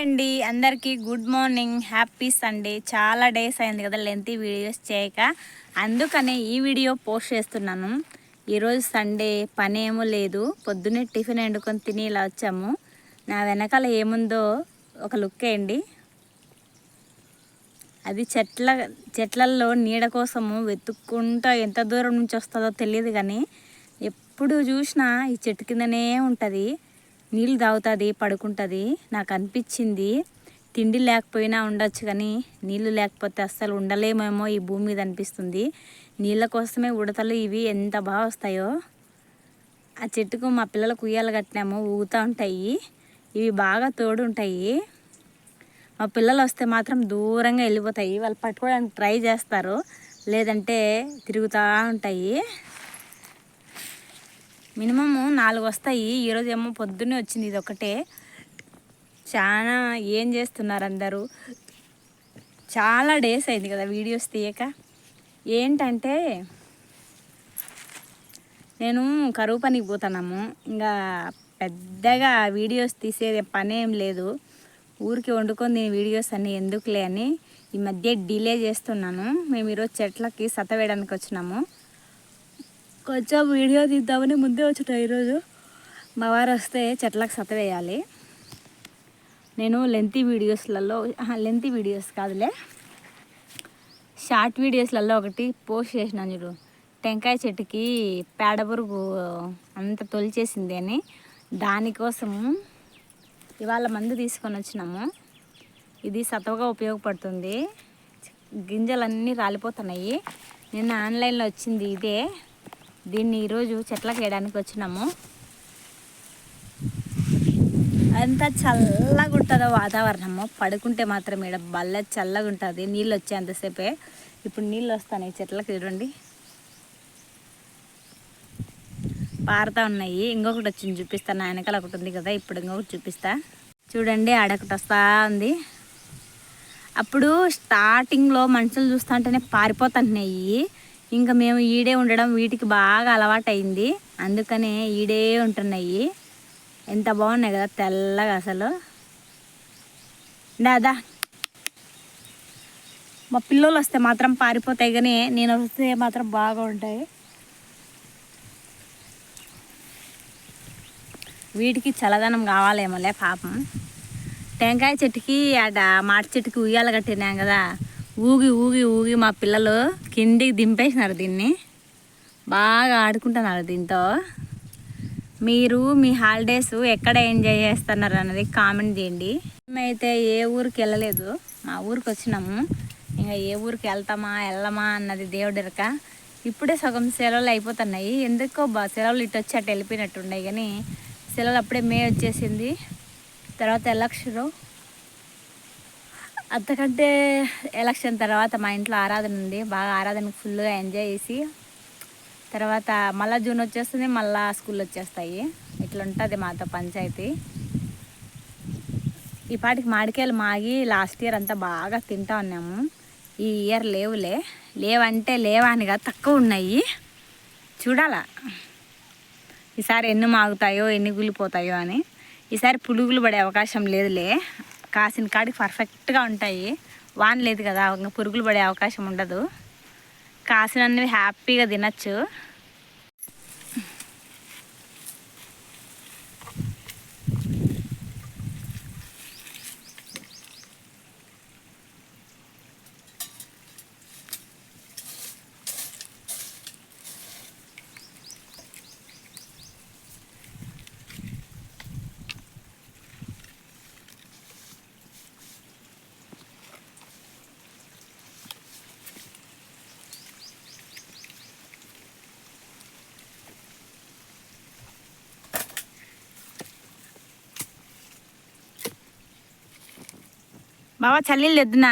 అండి. అందరికీ good morning. Happy Sunday. చాలా డేస్ అయింది కదా లెంతీ వీడియోస్ చేయక. అందుకనే ఈ వీడియో పోస్ట్ చేస్తున్నాను. ఈరోజు సండే పని ఏమో లేదు. పొద్దున్నే టిఫిన్ వండుకొని తిని ఇలా వచ్చాము. నా వెనకాల ఏముందో ఒక లుక్ వేయండి. అది చెట్ల చెట్లల్లో నీడ కోసము వెతుక్కుంటా ఎంత దూరం నుంచి వస్తుందో తెలియదు కానీ ఎప్పుడు చూసినా ఈ చెట్టు కిందనే ఉంటుంది. నీళ్ళు తాగుతుంది పడుకుంటుంది. నాకు అనిపించింది. తిండి లేకపోయినా ఉండొచ్చు కానీ నీళ్ళు లేకపోతే అస్సలు ఉండలేమేమో ఈ భూమి మీద అనిపిస్తుంది. నీళ్ళ కోసమే ఉడతలు ఇవి ఎంత బాగా వస్తాయో. ఆ చెట్టుకు మా పిల్లలకు ఉయ్యాలు కట్టినాము ఊగుతూ ఉంటాయి. ఇవి బాగా తోడు ఉంటాయి మా పిల్లలు వస్తే మాత్రం దూరంగా వెళ్ళిపోతాయి. వాళ్ళు పట్టుకోవడానికి ట్రై చేస్తారు. లేదంటే తిరుగుతూ ఉంటాయి. మినిమము నాలుగు వస్తాయి. ఈరోజు ఏమో పొద్దున్నే వచ్చింది ఇది ఒకటే. చాలా ఏం చేస్తున్నారు అందరూ? చాలా డేస్ అయింది కదా వీడియోస్ తీయక. ఏంటంటే నేను కరువు పనికి పోతున్నాము. ఇంకా పెద్దగా వీడియోస్ తీసేది పని ఏం లేదు. ఊరికి వండుకొని నేను వీడియోస్ అన్నీ ఎందుకులే అని ఈ మధ్య డిలే చేస్తున్నాను. మేము ఈరోజు చెట్లకి సత వేయడానికి వచ్చినాము. కొంచెం వీడియో తీద్దామని ముందే వచ్చుట ఈరోజు. మా వారు వస్తే చెట్లకు సత వేయాలి. నేను లెంతీ వీడియోస్లలో లెంతీ వీడియోస్ కాదులే. షార్ట్ వీడియోస్లలో ఒకటి పోస్ట్ చేసినాను చూడు. టెంకాయ చెట్టుకి పేడ పురుగు అంత తొలిచేసింది అని దానికోసము ఇవాళ మందు తీసుకొని వచ్చినాము. ఇది సతవగా ఉపయోగపడుతుంది. గింజలన్నీ రాలిపోతున్నాయి. నిన్న ఆన్లైన్లో వచ్చింది ఇదే. దీన్ని ఈరోజు చెట్లకు వేయడానికి వచ్చినాము. అంత చల్లగా ఉంటుందో వాతావరణము. పడుకుంటే మాత్రం ఇక్కడ బల్ల చల్లగా ఉంటుంది నీళ్ళు వచ్చేంతసేపే ఇప్పుడు నీళ్ళు వస్తాయి చెట్లకు చూడండి. పారుతా ఉన్నాయి. ఇంకొకటి వచ్చింది చూపిస్తాను వెనకాల ఒకటి ఉంది కదా ఇప్పుడు ఇంకొకటి చూపిస్తా. చూడండి ఆడొకటి వస్తా ఉంది. అప్పుడు స్టార్టింగ్లో మనుషులు చూస్తా అంటేనే పారిపోతున్నాయి ఇంకా మేము ఈడే ఉండడం వీటికి బాగా అలవాటైంది. అందుకనే ఈడే ఉంటున్నాయి. ఎంత బాగున్నాయి కదా తెల్లగా అసలు. దాదా మా పిల్లలు వస్తే మాత్రం పారిపోతాయి కానీ నేను వస్తే మాత్రం బాగా ఉంటాయి. వీటికి చల్లదనం కావాలేమోలే పాపం. టెంకాయ చెట్టుకి అట మాటి చెట్టుకి ఉయ్యాల కట్టినాం కదా. ఊగి ఊగి ఊగి మా పిల్లలు కిందికి దింపేసినారు దీన్ని. బాగా ఆడుకుంటున్నారు దీంతో. మీరు మీ హాలిడేస్ ఎక్కడ ఎంజాయ్ చేస్తున్నారు అన్నది కామెంట్ చేయండి. మేమైతే ఏ ఊరికి వెళ్ళలేదు. మా ఊరికి వచ్చినాము. ఇంకా ఏ ఊరికి వెళ్తామా వెళ్ళమా అన్నది దేవుడిరక ఇప్పుడే సగం సెలవులు అయిపోతున్నాయి. ఎందుకో బా సెలవులు ఇటు వచ్చి అటు వెళ్ళిపోయినట్టున్నాయి కానీ సెలవులు అప్పుడే మే వచ్చేసింది. తర్వాత ఎలక్షరు అంతకంటే ఎలక్షన్ తర్వాత మా ఇంట్లో ఆరాధన ఉంది. బాగా ఆరాధనకు ఫుల్గా ఎంజాయ్ చేసి తర్వాత మళ్ళీ జూన్ వచ్చేస్తుంది మళ్ళీ స్కూల్ వచ్చేస్తాయి. ఇట్లా ఉంటుంది మాతో పంచాయతీ. ఈ పాటికి మాడికాయలు మాగి లాస్ట్ ఇయర్ అంతా బాగా తింటా ఉన్నాము. ఈ ఇయర్ లేవులే. లేవంటే లేవానిగా తక్కువ ఉన్నాయి. చూడాలా. ఈసారి ఎన్ని మాగుతాయో ఎన్ని గులిపోతాయో అని. ఈసారి పులుగులు పడే అవకాశం లేదులే. కాసిన కాడికి పర్ఫెక్ట్గా ఉంటాయి. వాన్ లేదు కదా ఇంకా పురుగులు పడే అవకాశం ఉండదు. కాసినవి హ్యాపీగా తినచ్చు. బావా చల్లీలు ఎద్దునా